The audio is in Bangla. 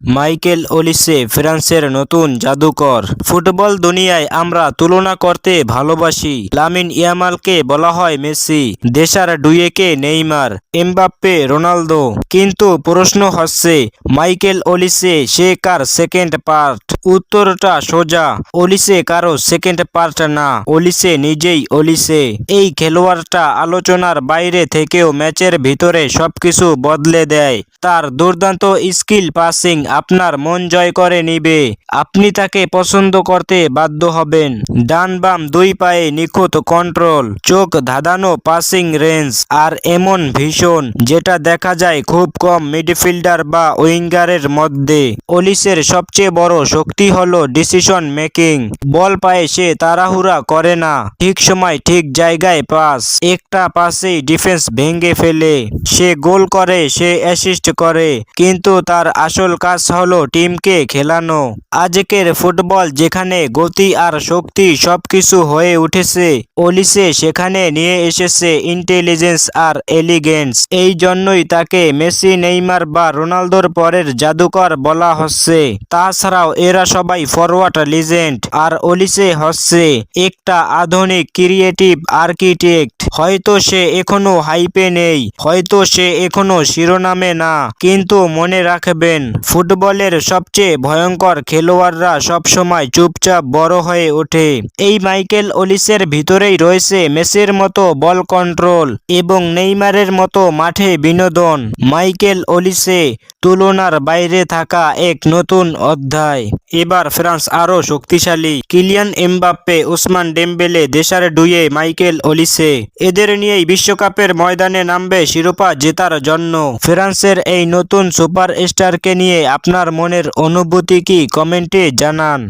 মাইকেল ওলিসে ফ্রান্সের নতুন জাদুকর। ফুটবল দুনিয়ায় আমরা তুলনা করতে ভালোবাসি। লামিন ইয়ামালকে বলা হয় মেসি। দেশার ডুয়েকে নেইমার, এমবাপ্পে রোনালদো। কিন্তু প্রশ্ন হচ্ছে, মাইকেল ওলিসে সে কার সেকেন্ড পার্ট উত্তরটা সোজা, ওলিসে কারও সেকেন্ড পার্ট না। ওলিসে নিজেই ওলিসে। এই খেলোয়াড়টা আলোচনার বাইরে থেকেও ম্যাচের ভিতরে সবকিছু বদলে দেয়। তার দুর্দান্ত স্কিল পাসিং আপনার মন জয় করে নিবে। আপনি তাকে পছন্দ করতে বাধ্য হবেন। ডান বাম দুই পায়ে নিখুঁত কন্ট্রোল চোখ ধাঁধানো পাসিং রেঞ্জ আর এমন ভীষণ, যেটা দেখা যায় খুব কম মিডফিল্ডার বা উইঙ্গারের মধ্যে। ওলিসের সবচেয়ে বড় শক্তি হলো ডিসিশন মেকিং বল পায়ে সে তাড়াহুড়া করে না। ঠিক সময় ঠিক জায়গায় পাস একটা পাসেই ডিফেন্স ভেঙে ফেলে। সে গোল করে, সে অ্যাসিস্ট করে, কিন্তু তার আসল কাজ হলো টিমকে খেলানো। আজকের ফুটবল যেখানে গতি আর শক্তি সবকিছু হয়ে উঠেছে, ওলিসে সেখানে নিয়ে এসেছে ইন্টেলিজেন্স আর এলিগেন্স এই জন্যই তাকে মেসি, নেইমার বা রোনালদোর পরের জাদুকর বলা হচ্ছে। তাছাড়াও এরা সবাই ফরওয়ার্ড লিজেন্ড আর ওলিসে হচ্ছে একটা আধুনিক ক্রিয়েটিভ আর্কিটেক্ট হয়তো সে এখনও হাইপে নেই, হয়তো সে এখনও শিরোনামে না, কিন্তু মনে রাখবেন ফুটবলের সবচেয়ে ভয়ঙ্কর খেলোয়াড়রা সবসময় চুপচাপ বড় হয়ে ওঠে। এই মাইকেল ওলিসের ভিতরেই রয়েছে মেসির মতো বল কন্ট্রোল এবং নেইমারের মতো মাঠে বিনোদন। মাইকেল ওলিসে তুলনার বাইরে থাকা এক নতুন অধ্যায়। এবার ফ্রান্স আরও শক্তিশালী। Kylian Mbappe Ousmane Dembele Desire Doue Michael Olise. এদের নিয়েই বিশ্বকাপের ময়দানে নামবে শিরোপা জেতার জন্য। ফ্রান্সের এই নতুন সুপার স্টারকে নিয়ে আপনার মনের অনুভূতি কি? কমেন্টে জানান।